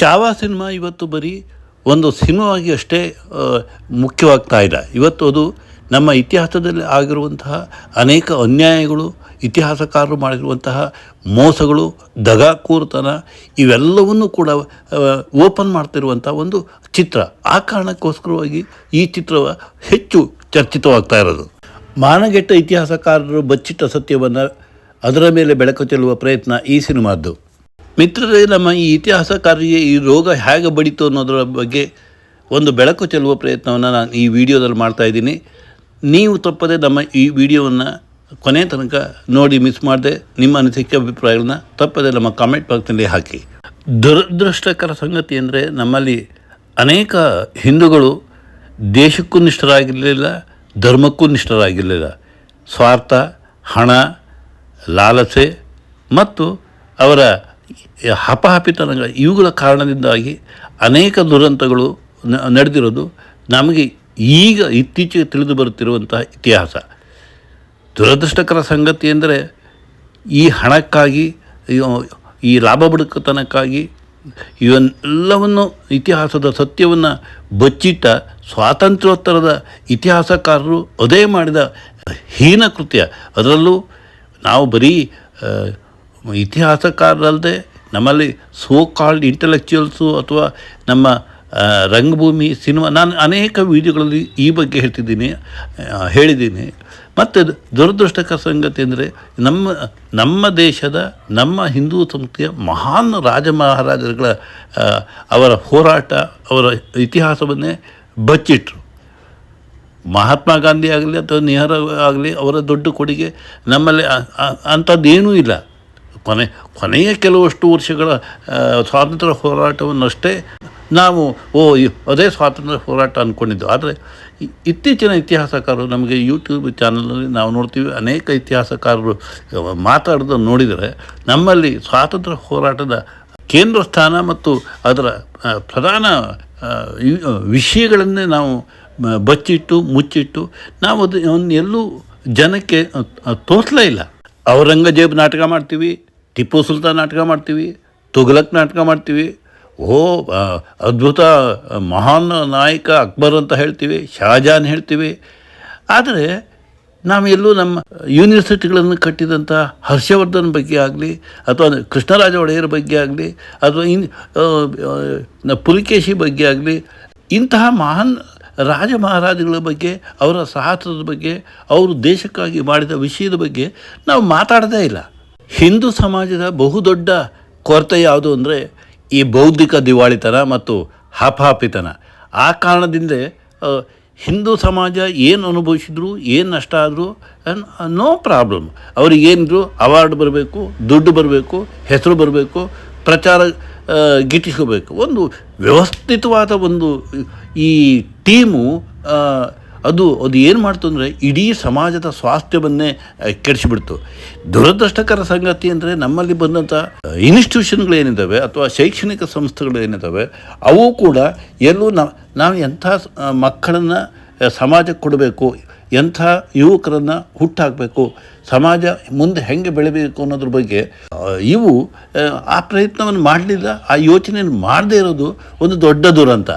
ಚಾವಾ cinema ಇವತ್ತು ಬರೀ ಒಂದು ಸಿನಿಮಾವಾಗಿ ಅಷ್ಟೇ ಮುಖ್ಯವಾಗ್ತಾ ಇಲ್ಲ. ಇವತ್ತು ಅದು ನಮ್ಮ ಇತಿಹಾಸದಲ್ಲಿ ಆಗಿರುವಂತಹ ಅನೇಕ ಅನ್ಯಾಯಗಳು, ಇತಿಹಾಸಕಾರರು ಮಾಡಿರುವಂತಹ ಮೋಸಗಳು, ದಗಾಕೂರ್ತನ, ಇವೆಲ್ಲವನ್ನು ಕೂಡ ಓಪನ್ ಮಾಡ್ತಿರುವಂಥ ಒಂದು ಚಿತ್ರ. ಆ ಕಾರಣಕ್ಕೋಸ್ಕರವಾಗಿ ಈ ಚಿತ್ರ ಹೆಚ್ಚು ಚರ್ಚಿತವಾಗ್ತಾ ಇರೋದು. ಮಾನಗೆಟ್ಟ ಇತಿಹಾಸಕಾರರು ಬಚ್ಚಿಟ್ಟ ಸತ್ಯವನ್ನು ಅದರ ಮೇಲೆ ಬೆಳಕು ಚೆಲ್ಲುವ ಪ್ರಯತ್ನ ಈ ಸಿನಿಮಾದ್ದು. ಮಿತ್ರರೇ, ನಮ್ಮ ಈ ಇತಿಹಾಸಕಾರರಿಗೆ ಈ ರೋಗ ಹೇಗೆ ಬಡಿತು ಅನ್ನೋದರ ಬಗ್ಗೆ ಒಂದು ಬೆಳಕು ಚೆಲ್ಲುವ ಪ್ರಯತ್ನವನ್ನು ನಾನು ಈ ವಿಡಿಯೋದಲ್ಲಿ ಮಾಡ್ತಾ ಇದ್ದೀನಿ. ನೀವು ತಪ್ಪದೆ ನಮ್ಮ ಈ ವಿಡಿಯೋವನ್ನು ಕೊನೆ ತನಕ ನೋಡಿ, ಮಿಸ್ ಮಾಡದೆ ನಿಮ್ಮ ಅನಿಸಿಕೆ, ಅಭಿಪ್ರಾಯಗಳನ್ನ ತಪ್ಪದೆ ನಮ್ಮ ಕಾಮೆಂಟ್ ಬಾಕ್ಸ್ನಲ್ಲಿ ಹಾಕಿ. ದುರದೃಷ್ಟಕರ ಸಂಗತಿ ಅಂದರೆ ನಮ್ಮಲ್ಲಿ ಅನೇಕ ಹಿಂದೂಗಳು ದೇಶಕ್ಕೂ ನಿಷ್ಠರಾಗಿರಲಿಲ್ಲ, ಧರ್ಮಕ್ಕೂ ನಿಷ್ಠರಾಗಿರಲಿಲ್ಲ. ಸ್ವಾರ್ಥ, ಹಣ, ಲಾಲಸೆ ಮತ್ತು ಅವರ ಹಪಹಪಿತನ ಇವುಗಳ ಕಾರಣದಿಂದಾಗಿ ಅನೇಕ ದುರಂತಗಳು ನಡೆದಿರೋದು ನಮಗೆ ಈಗ ಇತ್ತೀಚೆಗೆ ತಿಳಿದು ಬರುತ್ತಿರುವಂತಹ ಇತಿಹಾಸ. ದುರದೃಷ್ಟಕರ ಸಂಗತಿ ಎಂದರೆ ಈ ಹಣಕ್ಕಾಗಿ, ಈ- ಲಾಭ ಬುಡಕತನಕ್ಕಾಗಿ ಇವೆಲ್ಲವನ್ನು ಇತಿಹಾಸದ ಸತ್ಯವನ್ನು ಬಚ್ಚಿಟ್ಟ ಸ್ವಾತಂತ್ರ್ಯೋತ್ತರದ ಇತಿಹಾಸಕಾರರು ಅದೇ ಮಾಡಿದ ಹೀನ ಕೃತ್ಯ. ಅದರಲ್ಲೂ ನಾವು ಬರೀ ಇತಿಹಾಸಕಾರರಲ್ಲದೆ ನಮ್ಮಲ್ಲಿ ಸೋ ಕಾಲ್ಡ್ ಇಂಟಲೆಕ್ಚುಯಲ್ಸು ಅಥವಾ ನಮ್ಮ ರಂಗಭೂಮಿ ಸಿನಿಮಾ, ನಾನು ಅನೇಕ ವಿಡಿಯೋಗಳಲ್ಲಿ ಈ ಬಗ್ಗೆ ಹೇಳ್ತಿದ್ದೀನಿ ಹೇಳಿದ್ದೀನಿ. ಮತ್ತು ದುರದೃಷ್ಟಕರ ಸಂಗತಿ ಅಂದರೆ ನಮ್ಮ ನಮ್ಮ ದೇಶದ, ನಮ್ಮ ಹಿಂದೂ ಸಂಸ್ಥೆಯ ಮಹಾನ್ ರಾಜ ಮಹಾರಾಜರುಗಳ ಅವರ ಹೋರಾಟ, ಅವರ ಇತಿಹಾಸವನ್ನೇ ಬಚ್ಚಿಟ್ರು. ಮಹಾತ್ಮ ಗಾಂಧಿ ಆಗಲಿ ಅಥವಾ ನೆಹರು ಆಗಲಿ ಅವರ ದೊಡ್ಡ ಕೊಡುಗೆ ನಮ್ಮಲ್ಲಿ ಅಂಥದ್ದೇನೂ ಇಲ್ಲ. ಕೊನೆ, ಕೊನೆಯ ಕೆಲವಷ್ಟು ವರ್ಷಗಳ ಸ್ವಾತಂತ್ರ್ಯ ಹೋರಾಟವನ್ನಷ್ಟೇ ನಾವು, ಓ ಅದೇ ಸ್ವಾತಂತ್ರ್ಯ ಹೋರಾಟ ಅಂದ್ಕೊಂಡಿದ್ದು ಆದರೆ ಇತ್ತೀಚಿನ ಇತಿಹಾಸಕಾರರು ನಮಗೆ ಯೂಟ್ಯೂಬ್ ಚಾನಲ್ನಲ್ಲಿ ನಾವು ನೋಡ್ತೀವಿ, ಅನೇಕ ಇತಿಹಾಸಕಾರರು ಮಾತಾಡೋದನ್ನು ನೋಡಿದರೆ ನಮ್ಮಲ್ಲಿ ಸ್ವಾತಂತ್ರ್ಯ ಹೋರಾಟದ ಕೇಂದ್ರ ಸ್ಥಾನ ಮತ್ತು ಅದರ ಪ್ರಧಾನ ವಿಷಯಗಳನ್ನೇ ನಾವು ಬಚ್ಚಿಟ್ಟು, ಮುಚ್ಚಿಟ್ಟು, ನಾವು ಅದನ್ನು ಎಲ್ಲೂ ಜನಕ್ಕೆ ತೋರಿಸಲೇ ಇಲ್ಲ. ಔರಂಗಜೇಬ್ ನಾಟಕ ಮಾಡ್ತೀವಿ ಟಿಪ್ಪು ಸುಲ್ತಾನ್ ನಾಟಕ ಮಾಡ್ತೀವಿ, ತುಘಲಕ್ ನಾಟಕ ಮಾಡ್ತೀವಿ, ಓ ಅದ್ಭುತ, ಮಹಾನ್ ನಾಯಕ ಅಕ್ಬರ್ ಅಂತ ಹೇಳ್ತೀವಿ ಶಹಜಾನ್ ಹೇಳ್ತೀವಿ. ಆದರೆ ನಾವೆಲ್ಲೂ ನಮ್ಮ ಯೂನಿವರ್ಸಿಟಿಗಳನ್ನು ಕಟ್ಟಿದಂಥ ಹರ್ಷವರ್ಧನ್ ಬಗ್ಗೆ ಆಗಲಿ, ಅಥವಾ ಕೃಷ್ಣರಾಜ ಒಡೆಯರ್ ಬಗ್ಗೆ ಆಗಲಿ, ಅಥವಾ ಇನ್ ಪುಲಿಕೇಶಿ ಬಗ್ಗೆ ಆಗಲಿ, ಇಂತಹ ಮಹಾನ್ ರಾಜ ಮಹಾರಾಜಗಳ ಬಗ್ಗೆ, ಅವರ ಸಾಹಸದ ಬಗ್ಗೆ, ಅವರು ದೇಶಕ್ಕಾಗಿ ಮಾಡಿದ ವಿಷಯದ ಬಗ್ಗೆ ನಾವು ಮಾತಾಡದೇ ಇಲ್ಲ. ಹಿಂದೂ ಸಮಾಜದ ಬಹುದೊಡ್ಡ ಕೊರತೆ ಯಾವುದು ಅಂದರೆ ಈ ಬೌದ್ಧಿಕ ದಿವಾಳಿತನ ಮತ್ತು ಹಾಪಹಾಪಿತನ ಆ ಕಾರಣದಿಂದ ಹಿಂದೂ ಸಮಾಜ ಏನು ಅನುಭವಿಸಿದ್ರು, ಏನು ನಷ್ಟ ಆದರೂ ನೋ ಪ್ರಾಬ್ಲಮ್. ಅವ್ರಿಗೇನಿದ್ರು ಅವಾರ್ಡ್ ಬರಬೇಕು, ದುಡ್ಡು ಬರಬೇಕು, ಹೆಸರು ಬರಬೇಕು, ಪ್ರಚಾರ ಗಿಟ್ಟಿಸ್ಕೋಬೇಕು. ಒಂದು ವ್ಯವಸ್ಥಿತವಾದ ಒಂದು ಈ ಟೀಮು ಅದು ಅದು ಏನು ಮಾಡ್ತು ಅಂದರೆ ಇಡೀ ಸಮಾಜದ ಸ್ವಾಸ್ಥ್ಯವನ್ನೇ ಕೆಡಿಸಿಬಿಡ್ತು. ದುರದೃಷ್ಟಕರ ಸಂಗತಿ ಅಂದರೆ ನಮ್ಮಲ್ಲಿ ಬಂದಂಥ ಇನ್ಸ್ಟಿಟ್ಯೂಷನ್ಗಳೇನಿದ್ದಾವೆ ಅಥವಾ ಶೈಕ್ಷಣಿಕ ಸಂಸ್ಥೆಗಳು ಏನಿದ್ದಾವೆ ಅವು ಕೂಡ ಎಲ್ಲೂ ನಾವು ಎಂಥ ಮಕ್ಕಳನ್ನು ಸಮಾಜಕ್ಕೆ ಕೊಡಬೇಕು, ಎಂಥ ಯುವಕರನ್ನು ಹುಟ್ಟಾಕಬೇಕು, ಸಮಾಜ ಮುಂದೆ ಹೆಂಗೆ ಬೆಳಿಬೇಕು ಅನ್ನೋದ್ರ ಬಗ್ಗೆ ಇವು ಆ ಪ್ರಯತ್ನವನ್ನು ಮಾಡಲಿಲ್ಲ, ಆ ಯೋಚನೆಯನ್ನು ಮಾಡದೇ ಇರೋದು ಒಂದು ದೊಡ್ಡ ದುರಂತ.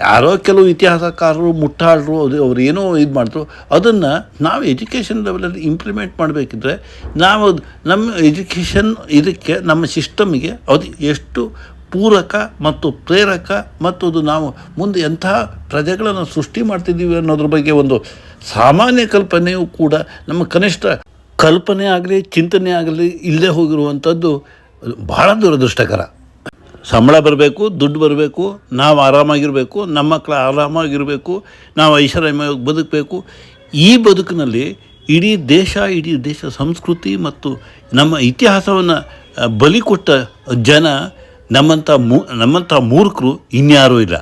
ಯಾರೋ ಕೆಲವು ಇತಿಹಾಸಕಾರರು, ಮುಟ್ಟಾಳರು, ಅದು ಅವ್ರು ಏನೋ ಇದು ಮಾಡ್ತರು ಅದನ್ನು ನಾವು ಎಜುಕೇಷನ್ ಲೆವೆಲಲ್ಲಿ ಇಂಪ್ಲಿಮೆಂಟ್ ಮಾಡಬೇಕಿದ್ರೆ ನಾವು ನಮ್ಮ ಎಜುಕೇಷನ್ ಇದಕ್ಕೆ, ನಮ್ಮ ಸಿಸ್ಟಮ್ಗೆ ಅದು ಎಷ್ಟು ಪೂರಕ ಮತ್ತು ಪ್ರೇರಕ ಮತ್ತು ಅದು ನಾವು ಮುಂದೆ ಎಂತಹ ಪ್ರಜೆಗಳನ್ನು ಸೃಷ್ಟಿ ಮಾಡ್ತಿದ್ದೀವಿ ಅನ್ನೋದ್ರ ಬಗ್ಗೆ ಒಂದು ಸಾಮಾನ್ಯ ಕಲ್ಪನೆಯೂ ಕೂಡ ನಮ್ಮ ಕನಿಷ್ಠ ಕಲ್ಪನೆ ಆಗಲಿ, ಚಿಂತನೆ ಆಗಲಿ ಇಲ್ಲದೆ ಹೋಗಿರುವಂಥದ್ದು ಭಾಳ ದುರದೃಷ್ಟಕರ. ಸಂಬಳ ಬರಬೇಕು, ದುಡ್ಡು ಬರಬೇಕು, ನಾವು ಆರಾಮಾಗಿರಬೇಕು, ನಮ್ಮ ಮಕ್ಕಳು ಆರಾಮಾಗಿರಬೇಕು, ನಾವು ಐಶ್ವರ್ಯವಾಗಿ ಬದುಕಬೇಕು. ಈ ಬದುಕಿನಲ್ಲಿ ಇಡೀ ದೇಶ ಇಡೀ ದೇಶ ಸಂಸ್ಕೃತಿ ಮತ್ತು ನಮ್ಮ ಇತಿಹಾಸವನ್ನು ಬಲಿ ಕೊಟ್ಟ ಜನ ನಮ್ಮಂಥ ಮೂ ನಮ್ಮಂಥ ಮೂರ್ಖರು ಇನ್ಯಾರೂ ಇಲ್ಲ.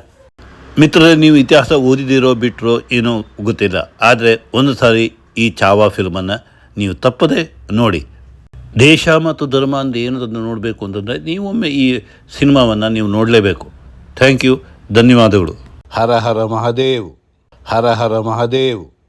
ಮಿತ್ರರೇ, ನೀವು ಇತಿಹಾಸ ಓದಿದಿರೋ ಬಿಟ್ಟರೋ ಏನೋ ಗೊತ್ತಿಲ್ಲ. ಆದರೆ ಒಂದು ಸಾರಿ ಈ ಚಾವಾ ಫಿಲ್ಮನ್ನು ನೀವು ತಪ್ಪದೆ ನೋಡಿ. ದೇಶ ಮತ್ತು ಧರ್ಮ ಅಂತ ಏನದನ್ನು ನೋಡಬೇಕು ಅಂತಂದರೆ ನೀವೊಮ್ಮೆ ಈ ಸಿನಿಮಾವನ್ನು ನೀವು ನೋಡಲೇಬೇಕು. ಥ್ಯಾಂಕ್ ಯು ಧನ್ಯವಾದಗಳು. ಹರ ಹರ ಮಹಾದೇವ್. ಹರ ಹರ ಮಹಾದೇವ್.